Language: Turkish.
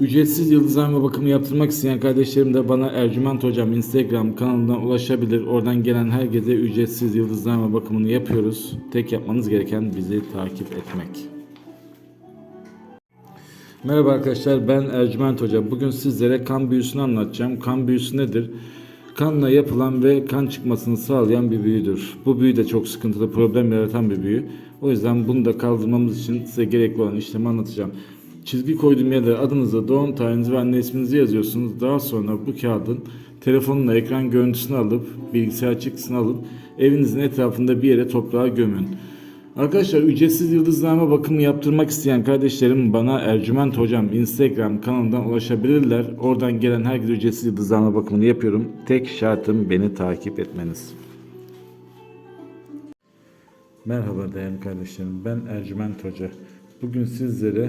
Ücretsiz yıldızlama bakımı yaptırmak isteyen kardeşlerim de bana Ercüment Hocam Instagram kanalından ulaşabilir. Oradan gelen herkese ücretsiz yıldızlama bakımını yapıyoruz. Tek yapmanız gereken bizi takip etmek. Merhaba arkadaşlar ben Ercüment Hoca. Bugün sizlere kan büyüsünü anlatacağım. Kan büyüsü nedir? Kanla yapılan ve kan çıkmasını sağlayan bir büyüdür. Bu büyü de çok sıkıntılı problem yaratan bir büyü. O yüzden bunu da kaldırmamız için size gerekli olan işlemi anlatacağım. Çizgi koyduğum yere adınızı, doğum tarihinizi ve anne isminizi yazıyorsunuz. Daha sonra bu kağıdın telefonla ekran görüntüsünü alıp, bilgisayar çıktısını alıp evinizin etrafında bir yere toprağa gömün. Arkadaşlar ücretsiz yıldızlama bakımı yaptırmak isteyen kardeşlerim bana Ercüment Hocam Instagram kanalından ulaşabilirler. Oradan gelen herkese ücretsiz yıldızlama bakımını yapıyorum. Tek şartım beni takip etmeniz. Merhaba değerli kardeşlerim. Ben Ercüment Hoca. Bugün sizlere